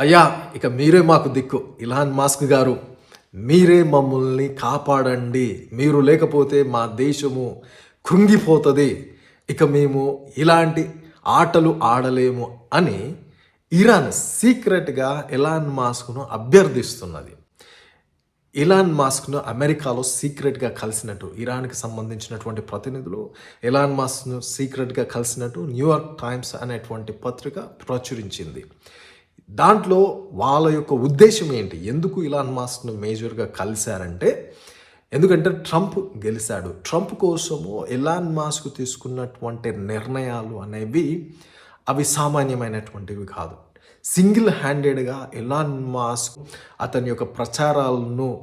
అయ్యా ఇక మీరే మాకు దిక్కు. ఇలాన్ మాస్క్ గారు మీరే మమ్మల్ని కాపాడండి. మీరు లేకపోతే మా దేశము కృంగిపోతుంది. ఇక మేము ఇలాంటి ఆటలు ఆడలేము అని ఇరాన్ సీక్రెట్గా ఇలాన్ మాస్క్ను అభ్యర్థిస్తున్నది. ఇలాన్ మాస్క్ను అమెరికాలో సీక్రెట్గా కలిసినట్టు ఇరాన్కి సంబంధించినటువంటి ప్రతినిధులు ఇలాన్ మాస్క్ను సీక్రెట్గా కలిసినట్టు న్యూయార్క్ టైమ్స్ అనేటువంటి పత్రిక ప్రచురించింది. దాంట్లో వాళ్ళ యొక్క ఉద్దేశం ఏంటి? ఎందుకు ఇలాన్ మాస్క్ను మేజర్గా కలిశారంటే ఎందుకంటే ట్రంప్ గెలిచాడు ట్రంప్ కోసము ఎలాన్ మాస్క్ తీసుకున్నటువంటి నిర్ణయాలు అనేవి అవి సామాన్యమైనటువంటివి కాదు. సింగిల్ హ్యాండెడ్గా ఎలాన్ మాస్క్ అతని యొక్క ప్రచారాలను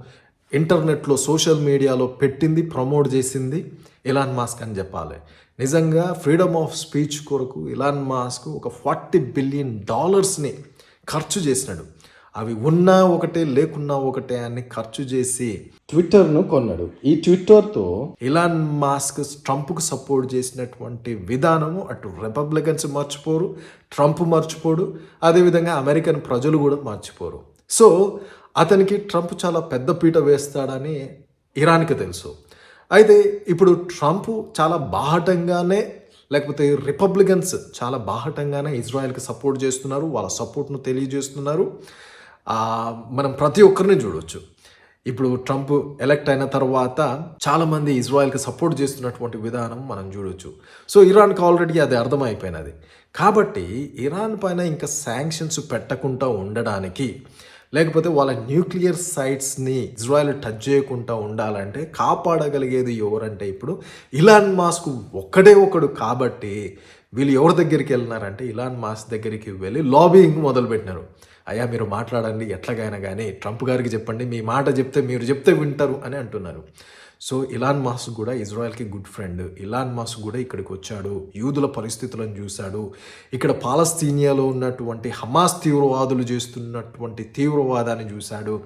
ఇంటర్నెట్లో సోషల్ మీడియాలో పెట్టింది ప్రమోట్ చేసింది ఇలాన్ మాస్క్ అని చెప్పాలి. నిజంగా ఫ్రీడమ్ ఆఫ్ స్పీచ్ కొరకు ఇలాన్ మాస్క్ ఒక ఫార్టీ బిలియన్ డాలర్స్ని ఖర్చు చేసినాడు. అవి ఉన్నా ఒకటే లేకున్నా ఒకటే అని ఖర్చు చేసి ట్విట్టర్ను కొన్నాడు. ఈ ట్విట్టర్తో ఇలాన్ మాస్క్ ట్రంప్కు సపోర్ట్ చేసినటువంటి విధానము అటు రిపబ్లికన్స్ మర్చిపోరు ట్రంప్ మర్చిపోడు అదేవిధంగా అమెరికన్ ప్రజలు కూడా మర్చిపోరు. సో అతనికి ట్రంప్ చాలా పెద్ద పీట వేస్తాడని ఇరాన్కి తెలుసు. అయితే ఇప్పుడు ట్రంప్ చాలా బాహటంగానే లేకపోతే రిపబ్లికన్స్ చాలా బాహటంగానే ఇజ్రాయెల్కి సపోర్ట్ చేస్తున్నారు వాళ్ళ సపోర్ట్ను తెలియజేస్తున్నారు. మనం ప్రతి ఒక్కరిని చూడొచ్చు. ఇప్పుడు ట్రంప్ ఎలక్ట్ అయిన తర్వాత చాలామంది ఇజ్రాయెల్కి సపోర్ట్ చేస్తున్నటువంటి విధానం మనం చూడొచ్చు. సో ఇరాన్కి ఆల్రెడీ అది అర్థమైపోయినది. కాబట్టి ఇరాన్ పైన ఇంకా శాంక్షన్స్ పెట్టకుండా ఉండడానికి లేకపోతే వాళ్ళ న్యూక్లియర్ సైట్స్ని ఇజ్రాయెల్ టచ్ చేయకుండా ఉండాలంటే కాపాడగలిగేది ఎవరంటే ఇప్పుడు ఇలాన్ మాస్క్ ఒక్కడే ఒకడు కాబట్టి వీళ్ళు ఎవరి దగ్గరికి వెళ్ళినారంటే ఇలాన్ మాస్క్ దగ్గరికి వెళ్ళి లాబింగ్ మొదలుపెట్టినారు. అయ్యా మీరు మాట్లాడండి ఎట్లాగైనా కానీ ట్రంప్ గారికి చెప్పండి మీ మాట చెప్తే మీరు చెప్తే వింటారు అని అంటున్నారు. సో ఇలాన్ మాస్క్ కూడా ఇజ్రాయెల్కి గుడ్ ఫ్రెండ్. ఇలాన్ మాస్క్ కూడా ఇక్కడికి వచ్చాడు యూదుల పరిస్థితులను చూశాడు. ఇక్కడ పాలస్తీనియాలో ఉన్నటువంటి హమాస్ తీవ్రవాదులు చేస్తున్నటువంటి తీవ్రవాదాన్ని చూశాడు.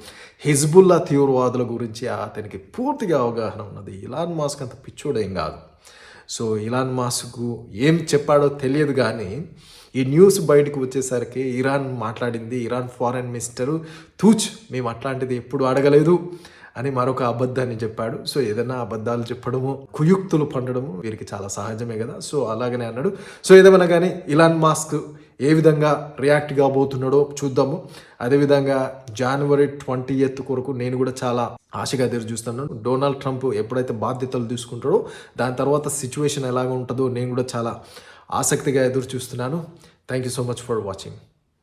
హిజ్బుల్లా తీవ్రవాదుల గురించి అతనికి పూర్తిగా అవగాహన ఉన్నది. ఇలాన్ మాస్క్ అంత పిచ్చోడేం కాదు. సో ఇలాన్ మాస్కు ఏం చెప్పాడో తెలియదు కానీ ఈ న్యూస్ బయటకు వచ్చేసరికి ఇరాన్ మాట్లాడింది ఇరాన్ ఫారెన్ మినిస్టరు తూచ్ మేము అట్లాంటిది ఎప్పుడు అడగలేదు అని మరొక అబద్ధాన్ని చెప్పాడు. సో ఏదైనా అబద్ధాలు చెప్పడము కుయుక్తులు పండడము వీరికి చాలా సహజమే కదా. సో అలాగనే అన్నాడు. సో ఏదేమన్నా కానీ ఇలాన్ మాస్క్ ఏ విధంగా రియాక్ట్ కాబోతున్నాడో చూద్దాము. అదేవిధంగా జనవరి ట్వంటీ ఎయిత్ కొరకు నేను కూడా చాలా ఆశగా ఎదురు చూస్తున్నాను. డొనాల్డ్ ట్రంప్ ఎప్పుడైతే బాధ్యతలు తీసుకుంటాడో దాని తర్వాత సిచ్యువేషన్ ఎలాగ ఉంటుందో నేను కూడా చాలా ఆసక్తిగా ఎదురు చూస్తున్నాను. Thank you so much for watching